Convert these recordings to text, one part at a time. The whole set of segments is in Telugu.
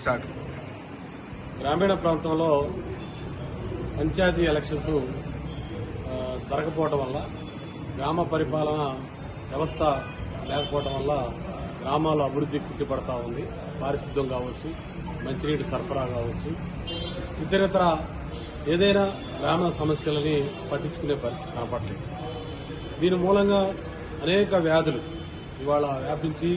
స్టార్ట్ గ్రామీణ ప్రాంతంలో పంచాయతీ ఎలక్షన్స్ ఆ, వల్ల గ్రామ పరిపాలన వ్యవస్థ లేకపోవటం వల్ల గ్రామాల అభివృద్ధి కుట్టిపడతా ఉంది. పారిశుద్ధ్యం కావచ్చు మంచినీటి సరఫరా కావచ్చు. ఇతరితర ఏదైనా గ్రామ సమస్యలని పట్టించుకునే పరిస్థితి కనపడలేదు. దీని మూలంగా అనేక వ్యాధులు ఇవాళ వ్యాపించి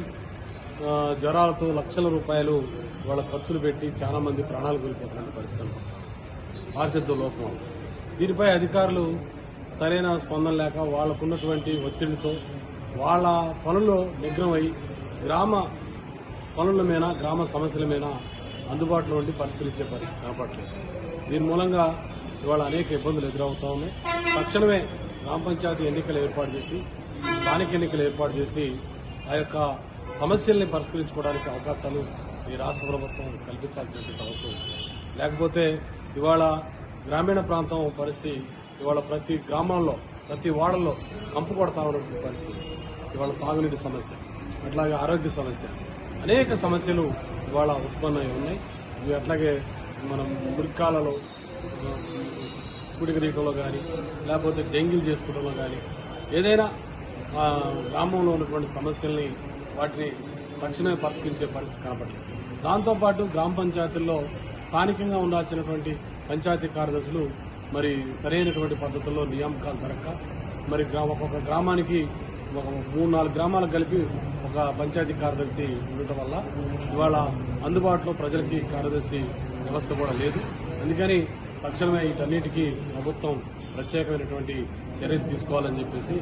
జ్వరాలతో లక్షల రూపాయలు ఇవాళ ఖర్చులు పెట్టి చాలా మంది ప్రాణాలు కోల్పోతున్న పరిస్థితులు పారిశుద్ధ లోపం దీనిపై అధికారులు సరైన స్పందన లేక వాళ్ళకున్నటువంటి ఒత్తిడితో వాళ్ళ పనుల్లో నిగ్నమై గ్రామ పనుల మీద గ్రామ సమస్యల మీద అందుబాటులో ఉండి పరిష్కరించే పరిస్థితి కనపడలేదు దీని మూలంగా ఇవాళ అనేక ఇబ్బందులు ఎదురవుతా ఉన్నాయి. తక్షణమే గ్రామ పంచాయతీ ఎన్నికలు ఏర్పాటు చేసి స్థానిక ఎన్నికలు ఏర్పాటు చేసి ఆ యొక్క సమస్యల్ని పరిష్కరించుకోవడానికి అవకాశాలు ఈ రాష్ట్ర ప్రభుత్వం కల్పించాల్సినటువంటి అవసరం లేకపోతే ఇవాళ గ్రామీణ ప్రాంతం పరిస్థితి ఇవాళ ప్రతి గ్రామంలో ప్రతి వాడల్లో కంపు కొడతా ఉన్నటువంటి పరిస్థితి. ఇవాళ తాగునీటి సమస్య అట్లాగే ఆరోగ్య సమస్య. అనేక సమస్యలు ఇవాళ ఉత్పన్నమై ఉన్నాయి. ఇవి అట్లాగే మనం మురికాలలో కుడిగరీటంలో కానీ లేకపోతే జంగిల్ చేసుకోవడంలో కానీ ఏదైనా గ్రామంలో ఉన్నటువంటి సమస్యల్ని వాటిని తక్షణమే పరిష్కరించే పరిస్థితి కనపడలేదు. దాంతోపాటు గ్రామ పంచాయతీల్లో స్థానికంగా ఉండాల్సినటువంటి పంచాయతీ కార్యదర్శులు మరి సరైనటువంటి పద్ధతుల్లో నియామకాలు జరగక మరి గ్రామ ఒక్కొక్క గ్రామానికి ఒక మూడు నాలుగు గ్రామాలకు కలిపి ఒక పంచాయతీ కార్యదర్శి ఉండటం వల్ల ఇవాళ అందుబాటులో ప్రజలకి కార్యదర్శి వ్యవస్థ కూడా లేదు. అందుకని తక్షణమే వీటన్నిటికీ ప్రభుత్వం ప్రత్యేకమైనటువంటి చర్యలు తీసుకోవాలని చెప్పేసి